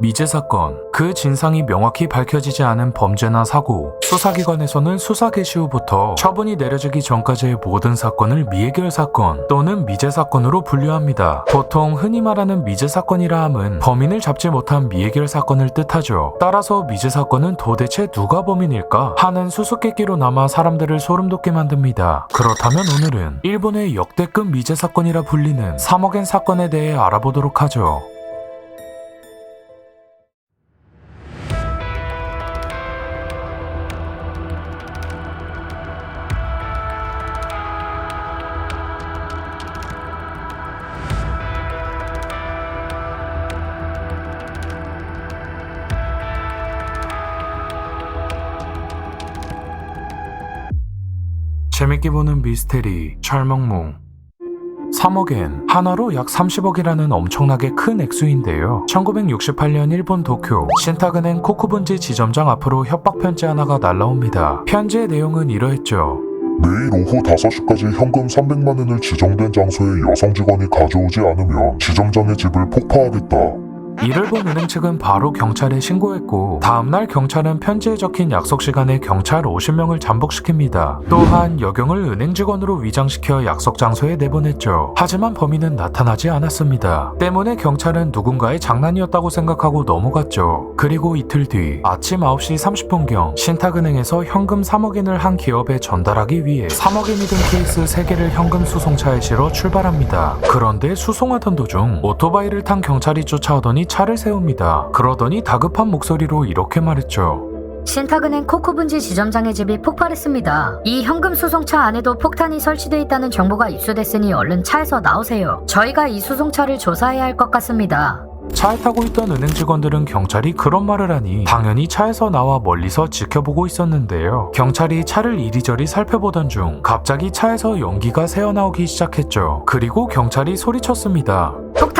미제 사건, 그 진상이 명확히 밝혀지지 않은 범죄나 사고, 수사기관에서는 수사 개시 후부터 처분이 내려지기 전까지의 모든 사건을 미해결 사건 또는 미제 사건으로 분류합니다. 보통 흔히 말하는 미제 사건이라 함은 범인을 잡지 못한 미해결 사건을 뜻하죠. 따라서 미제 사건은 도대체 누가 범인일까 하는 수수께끼로 남아 사람들을 소름 돋게 만듭니다. 그렇다면 오늘은 일본의 역대급 미제 사건이라 불리는 3억엔 사건에 대해 알아보도록 하죠. 재밌게 보는 미스테리 철멍몽 3억엔 하나로 약 30억이라는 엄청나게 큰 액수인데요. 1968년 일본 도쿄 신타근행 코쿠분지 지점장 앞으로 협박 편지 하나가 날라옵니다. 편지의 내용은 이러했죠. 내일 오후 5시까지 현금 300만 원을 지정된 장소에 여성 직원이 가져오지 않으면 지점장의 집을 폭파하겠다. 이를 본 은행 측은 바로 경찰에 신고했고 다음날 경찰은 편지에 적힌 약속 시간에 경찰 50명을 잠복시킵니다. 또한 여경을 은행 직원으로 위장시켜 약속 장소에 내보냈죠. 하지만 범인은 나타나지 않았습니다. 때문에 경찰은 누군가의 장난이었다고 생각하고 넘어갔죠. 그리고 이틀 뒤 아침 9시 30분경 신탁은행에서 현금 3억엔을 한 기업에 전달하기 위해 3억엔이 든 케이스 3개를 현금 수송차에 실어 출발합니다. 그런데 수송하던 도중 오토바이를 탄 경찰이 쫓아오더니 차를 세웁니다. 그러더니 다급한 목소리로 이렇게 말했죠. 신탁은행 코코분지 지점장의 집이 폭발했습니다. 이 현금 수송차 안에도 폭탄이 설치돼 있다는 정보가 입수됐으니 얼른 차에서 나오세요. 저희가 이 수송차를 조사해야 할 것 같습니다. 차에 타고 있던 은행 직원들은 경찰이 그런 말을 하니 당연히 차에서 나와 멀리서 지켜보고 있었는데요. 경찰이 차를 이리저리 살펴보던 중 갑자기 차에서 연기가 새어나오기 시작했죠. 그리고 경찰이 소리쳤습니다.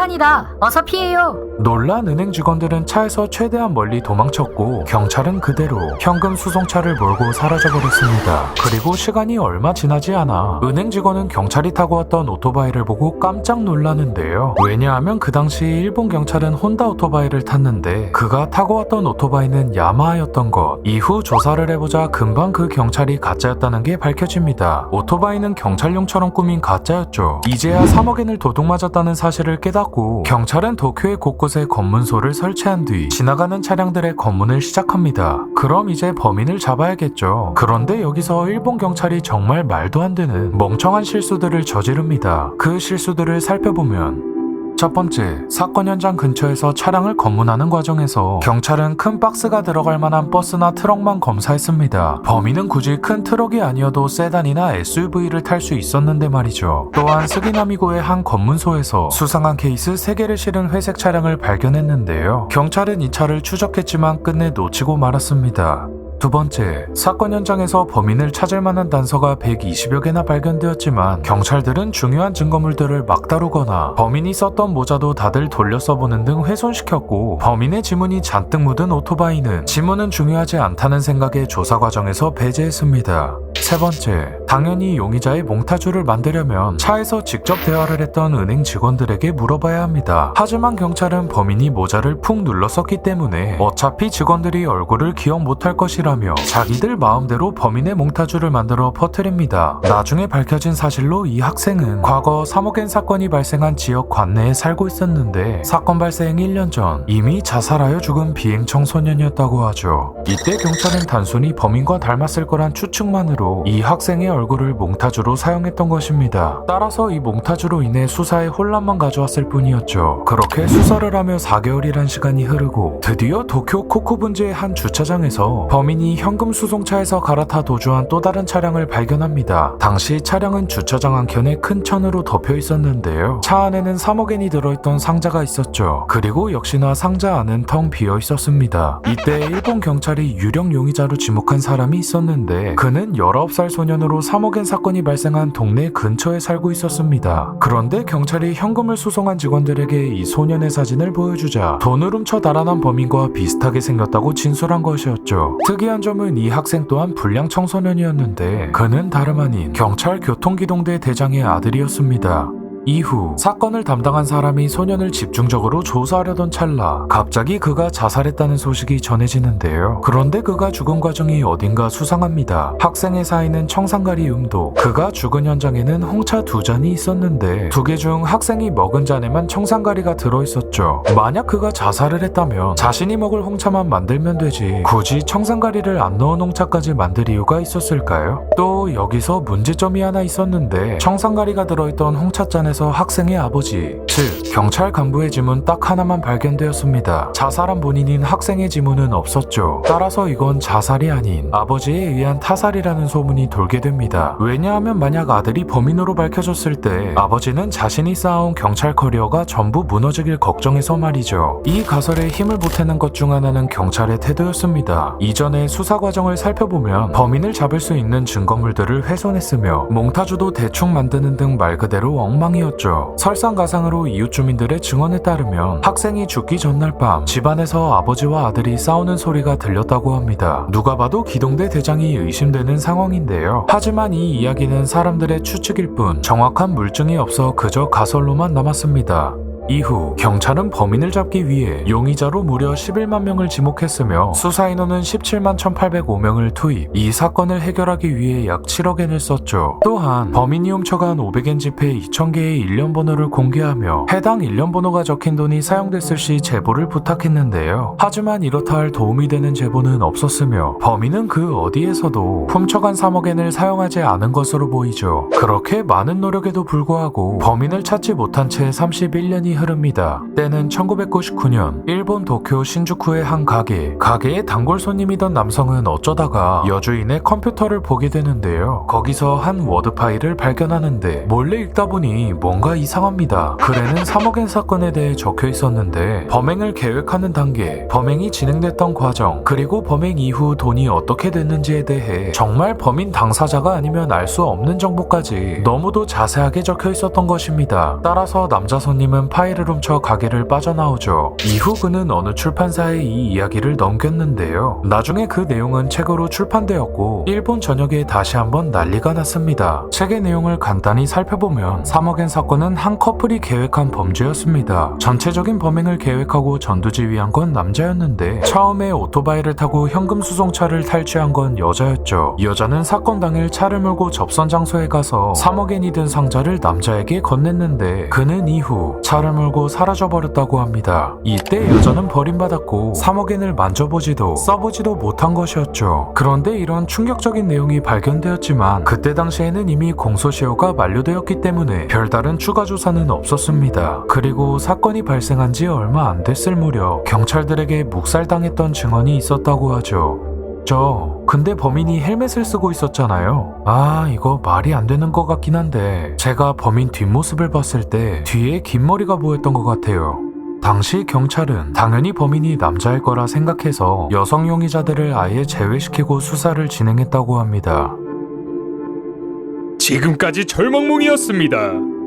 폭탄이다. 어서 피해요. 놀란 은행 직원들은 차에서 최대한 멀리 도망쳤고 경찰은 그대로 현금 수송차를 몰고 사라져버렸습니다. 그리고 시간이 얼마 지나지 않아 은행 직원은 경찰이 타고 왔던 오토바이를 보고 깜짝 놀라는데요. 왜냐하면 그 당시 일본 경찰은 혼다 오토바이를 탔는데 그가 타고 왔던 오토바이는 야마하였던 것. 이후 조사를 해보자 금방 그 경찰이 가짜였다는 게 밝혀집니다. 오토바이는 경찰용처럼 꾸민 가짜였죠. 이제야 3억 엔을 도둑맞았다는 사실을 깨닫고 경찰은 도쿄의 곳곳에 검문소를 설치한 뒤 지나가는 차량들의 검문을 시작합니다. 그럼 이제 범인을 잡아야겠죠. 그런데 여기서 일본 경찰이 정말 말도 안 되는 멍청한 실수들을 저지릅니다. 그 실수들을 살펴보면 첫 번째, 사건 현장 근처에서 차량을 검문하는 과정에서 경찰은 큰 박스가 들어갈 만한 버스나 트럭만 검사했습니다. 범인은 굳이 큰 트럭이 아니어도 세단이나 SUV를 탈 수 있었는데 말이죠. 또한 스기나미고의 한 검문소에서 수상한 케이스 3개를 실은 회색 차량을 발견했는데요. 경찰은 이 차를 추적했지만 끝내 놓치고 말았습니다. 두 번째, 사건 현장에서 범인을 찾을 만한 단서가 120여 개나 발견되었지만 경찰들은 중요한 증거물들을 막 다루거나 범인이 썼던 모자도 다들 돌려 써보는 등 훼손시켰고 범인의 지문이 잔뜩 묻은 오토바이는 지문은 중요하지 않다는 생각에 조사 과정에서 배제했습니다. 세 번째, 당연히 용의자의 몽타주를 만들려면 차에서 직접 대화를 했던 은행 직원들에게 물어봐야 합니다. 하지만 경찰은 범인이 모자를 푹 눌러 썼기 때문에 어차피 직원들이 얼굴을 기억 못할 것이라며 자기들 마음대로 범인의 몽타주를 만들어 퍼뜨립니다. 나중에 밝혀진 사실로 이 학생은 과거 3억엔 사건이 발생한 지역 관내에 살고 있었는데 사건 발생 1년 전 이미 자살하여 죽은 비행 청소년이었다고 하죠. 이때 경찰은 단순히 범인과 닮았을 거란 추측만으로 이 학생의 얼굴을 몽타주로 사용했던 것입니다. 따라서 이 몽타주로 인해 수사에 혼란만 가져왔을 뿐이었죠. 그렇게 수사를 하며 4개월이란 시간이 흐르고 드디어 도쿄 코쿠분지의 한 주차장에서 범인이 현금 수송차에서 갈아타 도주한 또 다른 차량을 발견합니다. 당시 차량은 주차장 한켠에 큰 천으로 덮여 있었는데요. 차 안에는 3억엔이 들어있던 상자가 있었죠. 그리고 역시나 상자 안은 텅 비어 있었습니다. 이때 일본 경찰이 유령 용의자로 지목한 사람이 있었는데 그는 19살 소년으로 3억엔 사건이 발생한 동네 근처에 살고 있었습니다. 그런데 경찰이 현금을 수송한 직원들에게 이 소년의 사진을 보여주자 돈을 훔쳐 달아난 범인과 비슷하게 생겼다고 진술한 것이었죠. 특이한 점은 이 학생 또한 불량 청소년이었는데 그는 다름 아닌 경찰 교통기동대 대장의 아들이었습니다. 이후 사건을 담당한 사람이 소년을 집중적으로 조사하려던 찰나 갑자기 그가 자살했다는 소식이 전해지는데요. 그런데 그가 죽은 과정이 어딘가 수상합니다. 학생의 사인은 청산가리 음도 그가 죽은 현장에는 홍차 두 잔이 있었는데 두 개 중 학생이 먹은 잔에만 청산가리가 들어있었죠. 만약 그가 자살을 했다면 자신이 먹을 홍차만 만들면 되지 굳이 청산가리를 안 넣은 홍차까지 만들 이유가 있었을까요? 또 여기서 문제점이 하나 있었는데 청산가리가 들어있던 홍차잔에 서 학생의 아버지 즉 경찰 간부의 지문 딱 하나만 발견되었습니다. 자살한 본인인 학생의 지문은 없었죠. 따라서 이건 자살이 아닌 아버지에 의한 타살이라는 소문이 돌게 됩니다. 왜냐하면 만약 아들이 범인으로 밝혀졌을 때 아버지는 자신이 쌓아온 경찰 커리어가 전부 무너지길 걱정해서 말이죠. 이 가설에 힘을 보태는 것 중 하나는 경찰의 태도였습니다. 이전에 수사 과정을 살펴보면 범인을 잡을 수 있는 증거물들을 훼손했으며 몽타주도 대충 만드는 등 말 그대로 엉망이 었죠. 설상가상으로 이웃 주민들의 증언에 따르면 학생이 죽기 전날 밤 집안에서 아버지와 아들이 싸우는 소리가 들렸다고 합니다. 누가 봐도 기동대 대장이 의심되는 상황인데요. 하지만 이 이야기는 사람들의 추측일 뿐 정확한 물증이 없어 그저 가설로만 남았습니다. 이후 경찰은 범인을 잡기 위해 용의자로 무려 11만 명을 지목했으며 수사 인원은 17만 1,805명을 투입. 이 사건을 해결하기 위해 약 7억엔을 썼죠. 또한 범인이 훔쳐간 500엔 지폐 2,000개의 일련 번호를 공개하며 해당 일련 번호가 적힌 돈이 사용됐을 시 제보를 부탁했는데요. 하지만 이렇다 할 도움이 되는 제보는 없었으며 범인은 그 어디에서도 훔쳐간 3억엔을 사용하지 않은 것으로 보이죠. 그렇게 많은 노력에도 불구하고 범인을 찾지 못한 채 31년이 흐릅니다. 때는 1999년 일본 도쿄 신주쿠의 한 가게. 가게에 단골 손님이던 남성은 어쩌다가 여주인의 컴퓨터를 보게 되는데요. 거기서 한 워드 파일을 발견하는데 몰래 읽다 보니 뭔가 이상합니다. 글에는 3억엔 사건에 대해 적혀 있었는데 범행을 계획하는 단계, 범행이 진행됐던 과정, 그리고 범행 이후 돈이 어떻게 됐는지에 대해 정말 범인 당사자가 아니면 알 수 없는 정보까지 너무도 자세하게 적혀 있었던 것입니다. 따라서 남자 손님은 파일 을 훔쳐 가게를 빠져나오죠. 이후 그는 어느 출판사에 이 이야기를 넘겼는데요. 나중에 그 내용은 책으로 출판되었고 일본 전역에 다시 한번 난리가 났습니다. 책의 내용을 간단히 살펴보면 3억엔 사건은 한 커플이 계획한 범죄였습니다. 전체적인 범행을 계획하고 전두지휘한 건 남자였는데 처음에 오토바이를 타고 현금 수송차를 탈취한 건 여자였죠. 여자는 사건 당일 차를 몰고 접선 장소에 가서 3억엔이 든 상자를 남자에게 건넸는데 그는 이후 차를 몰고 사라져버렸다고 합니다. 이때 여자는 버림받았고 3억엔을 만져보지도 써보지도 못한 것이었죠. 그런데 이런 충격적인 내용이 발견되었지만 그때 당시에는 이미 공소시효가 만료되었기 때문에 별다른 추가 조사는 없었습니다. 그리고 사건이 발생한 지 얼마 안 됐을 무렵 경찰들에게 묵살당했던 증언이 있었다고 하죠. 저 근데 범인이 헬멧을 쓰고 있었잖아요. 아 이거 말이 안 되는 것 같긴 한데 제가 범인 뒷모습을 봤을 때 뒤에 긴 머리가 보였던 것 같아요. 당시 경찰은 당연히 범인이 남자일 거라 생각해서 여성 용의자들을 아예 제외시키고 수사를 진행했다고 합니다. 지금까지 절망몽이었습니다.